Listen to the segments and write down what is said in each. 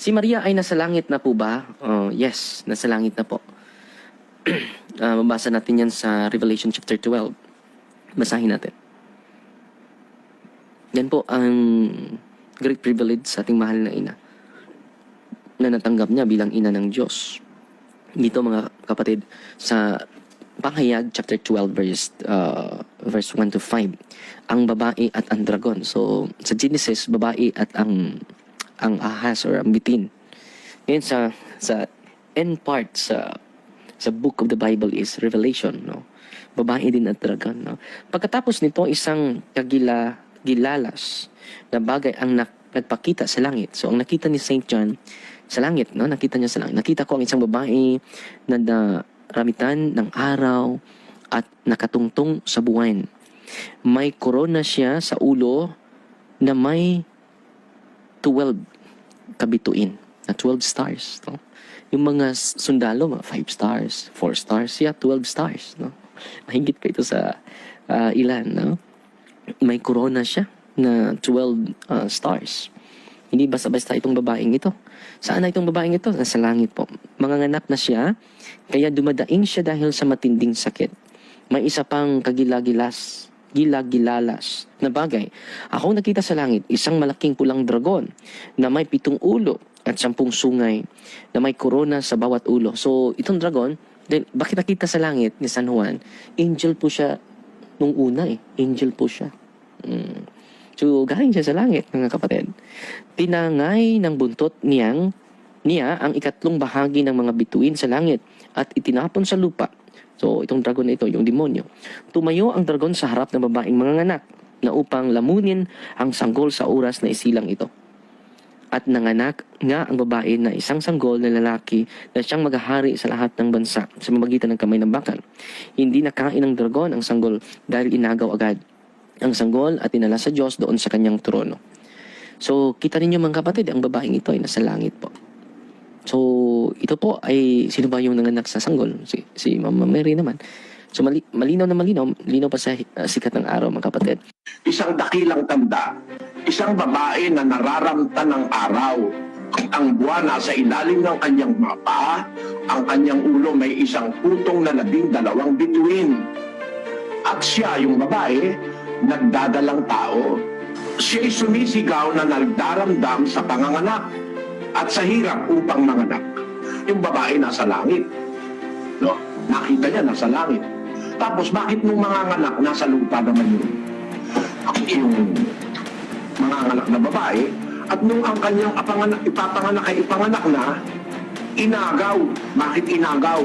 Si Maria ay nasa langit na po ba? Oh, yes, nasa langit na po. Ah, mabasa natin yan sa Revelation chapter 12. Basahin natin. Yan po ang great privilege sa ating mahal na ina na natanggap niya bilang ina ng Diyos. Dito mga kapatid, sa Panghayag chapter 12 verse uh, verse 1 to 5 ang babae at ang dragon so sa Genesis babae at ang ang ahas or ang bitin. Ngayon sa sa end part sa sa book of the Bible is Revelation no? Babae din at dragon no? Pagkatapos nito isang kagila gilalas na bagay ang nak- nagpakita sa langit. So ang nakita ni Saint John sa langit no? Nakita niya sa langit. Nakita ko ang isang babae na, na ramitan ng araw at nakatungtong sa buwan. May korona siya sa ulo na may 12 kabituin na 12 stars. No? Yung mga sundalo, mga 5 stars, 4 stars, yeah, 12 stars. No? Mahigit pa ito sa ah, ilan. No? May korona siya na 12 ah, stars. Hindi basta-basta itong babaeng ito. Saan na itong babaeng ito? Nasa langit po. Manganganak na siya, kaya dumadaing siya dahil sa matinding sakit. May isa pang kagilagilas, gilagilalas na bagay. Ako nakita sa langit, isang malaking pulang dragon na may pitong ulo at sampung sungay na may korona sa bawat ulo. So, itong dragon, then, bakit nakita sa langit ni San Juan? Angel po siya nung una eh. Angel po siya. Mm. So, galing siya sa langit, mga kapatid. Tinangay ng buntot niyang niya ang ikatlong bahagi ng mga bituin sa langit at itinapon sa lupa. So, itong dragon na ito, yung demonyo. Tumayo ang dragon sa harap ng babaeng mga anak na upang lamunin ang sanggol sa oras na isilang ito. At nanganak nga ang babae na isang sanggol na lalaki na siyang maghahari sa lahat ng bansa sa mamagitan ng kamay ng bakal. Hindi nakain ng dragon ang sanggol dahil inagaw agad ang sanggol at inala sa Diyos doon sa kanyang trono. So, kita ninyo mga kapatid, ang babaeng ito ay nasa langit po. So, ito po ay, sino ba yung nanganak sa sanggol? Si, si Mama Mary naman. So, mali, malinaw na malinaw, linaw pa sa uh, sikat ng araw mga kapatid. isang dakilang tanda, isang babae na nararamta ng araw. Ang buwan nasa ilalim ng kanyang mga paa, ang kanyang ulo may isang putong na labing dalawang bituin. At siya, yung babae, nagdadalang tao. Siya'y sumisigaw na nagdaramdam sa panganganak at sa hirap upang manganak. Yung babae nasa langit. No? Nakita niya nasa langit. Tapos bakit nung mga anak nasa lupa naman yun? yung mga anak na babae at nung ang kanyang apanganak, ipapanganak ay ipanganak na, inagaw. Bakit inagaw?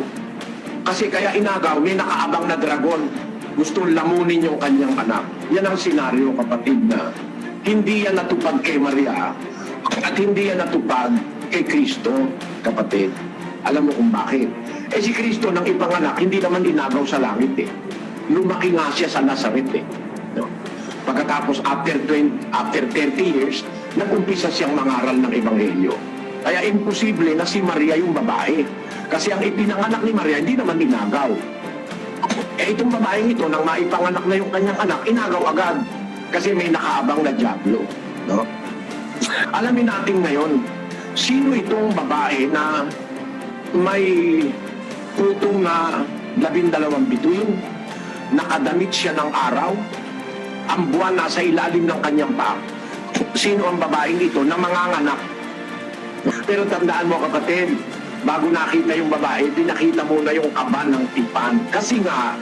Kasi kaya inagaw, may nakaabang na dragon. Gusto lamunin yung kanyang anak. Yan ang senaryo, kapatid, na hindi yan natupad kay Maria at hindi yan natupad kay Kristo, kapatid. Alam mo kung bakit? Eh si Kristo nang ipanganak, hindi naman inagaw sa langit eh. Lumaki nga siya sa Nazareth eh. No? Pagkatapos after 20, after 30 years, nag-umpisa siyang mangaral ng ebanghelyo. Kaya imposible na si Maria yung babae. Kasi ang ipinanganak ni Maria, hindi naman inagaw. Eh itong babaeng ito, nang maipanganak na yung kanyang anak, inagaw agad. Kasi may nakaabang na Diablo. No? Alamin natin ngayon, sino itong babae na may putong na labindalawang bituin, nakadamit siya ng araw, ang buwan nasa ilalim ng kanyang paa. Sino ang babaeng ito na manganganak? Pero tandaan mo kapatid, bago nakita yung babae, pinakita mo na yung kaba ng tipan. Kasi nga,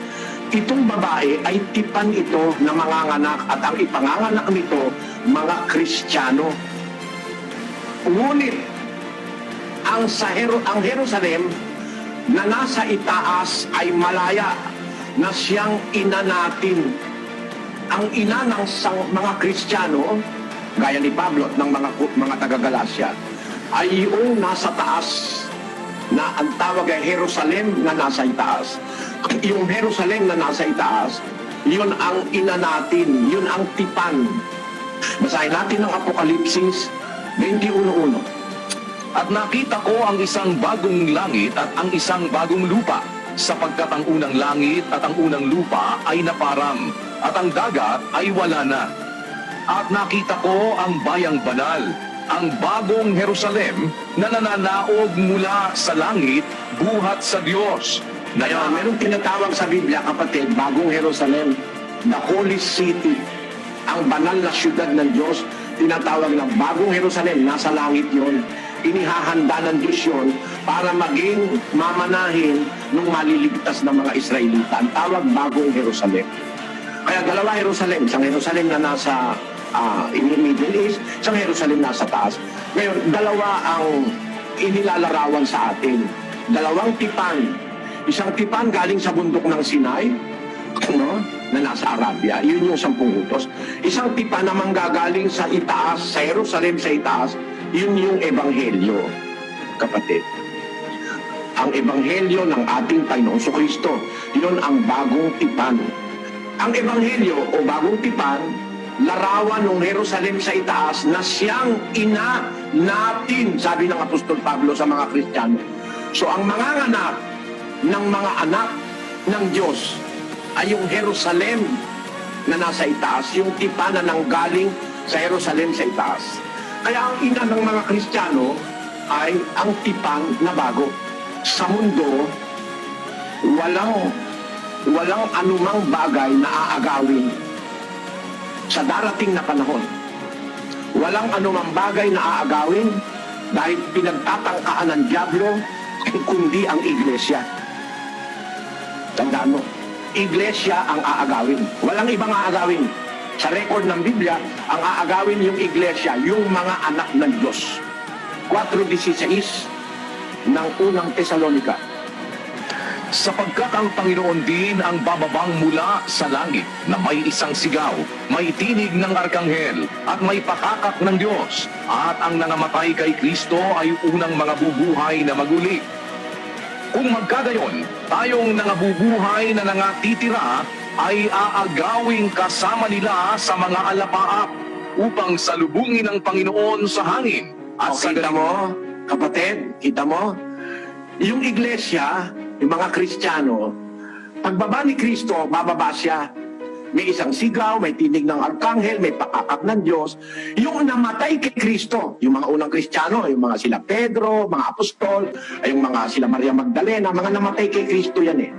itong babae ay tipan ito na manganganak at ang ipanganganak nito, mga Kristiyano. Ngunit, ang sa ang Jerusalem na nasa itaas ay malaya na siyang ina natin. Ang ina ng sang, mga Kristiyano, gaya ni Pablo ng mga, mga taga-Galasya, ay yung nasa taas na ang tawag ay Jerusalem na nasa itaas. Yung Jerusalem na nasa itaas, yun ang ina natin, yun ang tipan. Basahin natin ang Apokalipsis 21.1. At nakita ko ang isang bagong langit at ang isang bagong lupa, sapagkat ang unang langit at ang unang lupa ay naparam, at ang dagat ay wala na. At nakita ko ang bayang banal, ang bagong Jerusalem na nananaog mula sa langit buhat sa Diyos. Na Kaya meron tinatawag sa Biblia, kapatid, bagong Jerusalem, the holy city, ang banal na syudad ng Diyos, tinatawag ng bagong Jerusalem, nasa langit yon. Inihahanda ng Diyos yun para maging mamanahin ng maliligtas na mga Israelita. Ang tawag bagong Jerusalem. Kaya dalawa Jerusalem, isang Jerusalem na nasa ah, in the Middle East, isang Jerusalem nasa taas. Ngayon, dalawa ang inilalarawan sa atin. Dalawang tipan. Isang tipan galing sa bundok ng Sinai, no? Na nasa Arabia. Yun yung sampung utos. Isang tipan na manggagaling sa itaas, sa Jerusalem sa itaas, yun yung ebanghelyo, kapatid. Ang ebanghelyo ng ating Panginoon so Kristo, yun ang bagong tipan. Ang ebanghelyo o bagong tipan, larawan ng Jerusalem sa itaas na siyang ina natin, sabi ng Apostol Pablo sa mga Kristiyano. So ang mga anak ng mga anak ng Diyos ay yung Jerusalem na nasa itaas, yung tipan na nanggaling sa Jerusalem sa itaas. Kaya ang ina ng mga Kristiyano ay ang tipan na bago. Sa mundo, walang walang anumang bagay na aagawin sa darating na panahon. Walang anumang bagay na aagawin dahil pinagtatangkaan ng Diablo kundi ang iglesia. Tandaan mo, iglesia ang aagawin. Walang ibang aagawin. Sa record ng Biblia, ang aagawin yung iglesia, yung mga anak ng Diyos. 4.16 ng unang Tesalonika. sapagkat ang Panginoon din ang bababang mula sa langit na may isang sigaw, may tinig ng arkanghel at may pakakak ng Diyos at ang nangamatay kay Kristo ay unang mga bubuhay na maguli. Kung magkagayon, tayong nangabubuhay na nangatitira ay aagawing kasama nila sa mga alapaap upang salubungin ang Panginoon sa hangin at O, sa kita mo, kapatid, kita mo, yung iglesia, yung mga Kristiyano, pagbaba ni Kristo, bababa siya. May isang sigaw, may tinig ng arkanghel, may pakakak ng Diyos. Yung namatay kay Kristo, yung mga unang Kristiyano, yung mga sila Pedro, mga apostol, ay yung mga sila Maria Magdalena, mga namatay kay Kristo yan eh.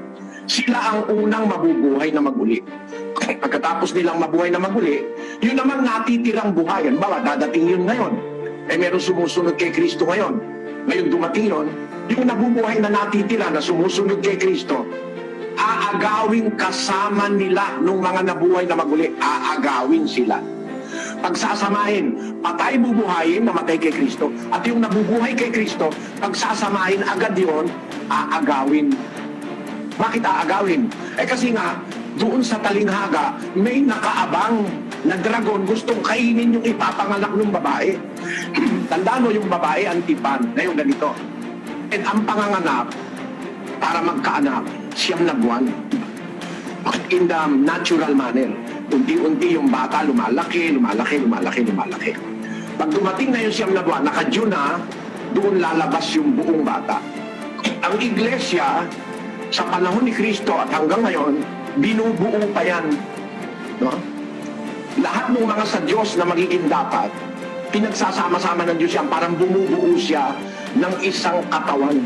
Sila ang unang mabubuhay na maguli. Pagkatapos nilang mabuhay na maguli, yun naman natitirang buhay. Yan ba, dadating yun ngayon. Eh meron sumusunod kay Kristo ngayon. Ngayon dumating yun, yung nabubuhay na natitira na sumusunod kay Kristo, aagawin kasama nila nung mga nabuhay na maguli. Aagawin sila. Pagsasamahin, patay bubuhayin, namatay kay Kristo. At yung nabubuhay kay Kristo, pagsasamahin agad yon aagawin. Bakit aagawin? Eh kasi nga, doon sa talinghaga, may nakaabang na dragon gustong kainin yung ipapanganak ng babae. Tandaan mo yung babae, antipan. Ngayon ganito. And ang panganganak, para magkaanak, siyam na buwan. In the natural manner. Unti-unti yung bata lumalaki, lumalaki, lumalaki, lumalaki. Pag dumating na yung siyam na buwan, naka-June na, doon lalabas yung buong bata. Ang iglesia, sa panahon ni Kristo at hanggang ngayon, binubuo pa yan. No? Lahat ng mga sa Diyos na magiging dapat, pinagsasama-sama ng Diyos yan, parang bumubuo siya ng isang katawan.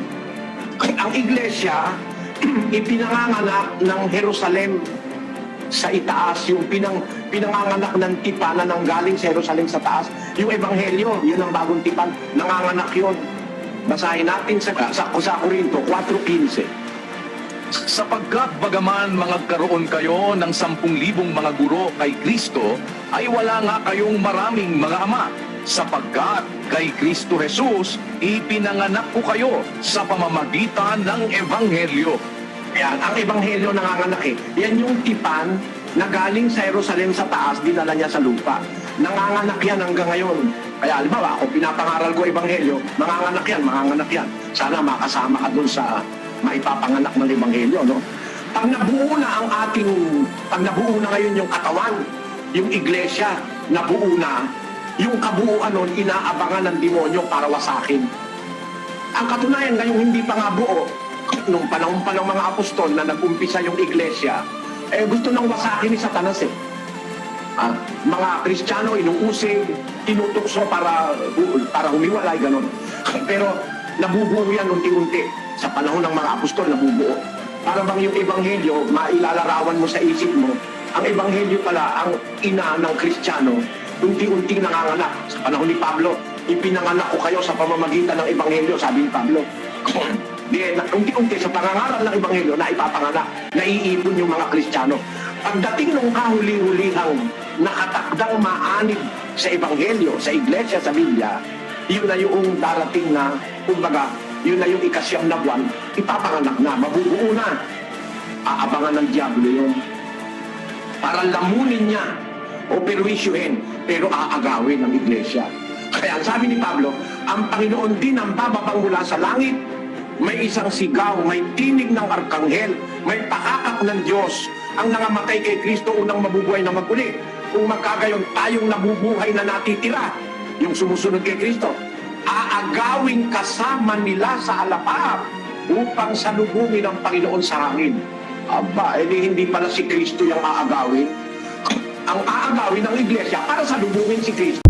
Ang iglesia, ipinanganganak ng Jerusalem sa itaas, yung pinang, pinanganganak ng tipan na nanggaling sa Jerusalem sa taas. Yung ebanghelyo, yun ang bagong tipan, nanganganak yun. Basahin natin sa, sa, sa Korinto 4.15. Sapagkat bagaman magkaroon kayo ng sampung libong mga guro kay Kristo, ay wala nga kayong maraming mga ama. Sapagkat kay Kristo Jesus, ipinanganak ko kayo sa pamamagitan ng Ebanghelyo. Yan, ang ebanghelyo nanganganak eh. Yan yung tipan na galing sa Jerusalem sa taas, dinala niya sa lupa. Nanganganak yan hanggang ngayon. Kaya halimbawa, ako pinapangaral ko ebanghelyo, manganganak yan, manganganak yan. Sana makasama ka dun sa maipapanganak ng ebanghelyo, no? Pag nabuo na ang ating, pag nabuo na ngayon yung katawan, yung iglesia, nabuo na, yung kabuuan nun, inaabangan ng demonyo para wasakin. Ang katunayan ngayong hindi pa nga buo, nung panahon pa ng mga apostol na nag-umpisa yung iglesia, eh gusto nang wasakin ni Satanas eh. At mga Kristiyano inuusig, tinutukso para para humiwalay ganon. Pero nabubuo yan unti-unti sa panahon ng mga apostol nabubuo. Para bang yung ebanghelyo mailalarawan mo sa isip mo, ang ebanghelyo pala ang ina ng Kristiyano unti-unting nanganganak. Sa panahon ni Pablo, ipinanganak ko kayo sa pamamagitan ng ebanghelyo, sabi ni Pablo. Na, unti-unti sa pangangaral ng ebanghelyo na ipapanganak, naiipon yung mga Kristiyano. Pagdating ng kahuli-hulihang nakatakdang maanib sa ebanghelyo, sa iglesia, sa Biblia, yun na yung darating na, kumbaga, yun na yung ikasyam na buwan, ipapanganak na, mabubuo na. Aabangan ng Diablo yun. Para lamunin niya o perwisyuhin, pero aagawin ng iglesia. Kaya sabi ni Pablo, ang Panginoon din ang bababang mula sa langit. May isang sigaw, may tinig ng arkanghel, may pakakak ng Diyos. Ang nangamatay kay Kristo unang mabubuhay na maguli. Kung magkagayon tayong nabubuhay na natitira, yung sumusunod kay Kristo, aagawin kasama nila sa alapap upang salubungin ang Panginoon sa hangin. Aba, edi hindi pala si Kristo yung aagawin. Ang aagawin ng iglesia para salubungin si Kristo.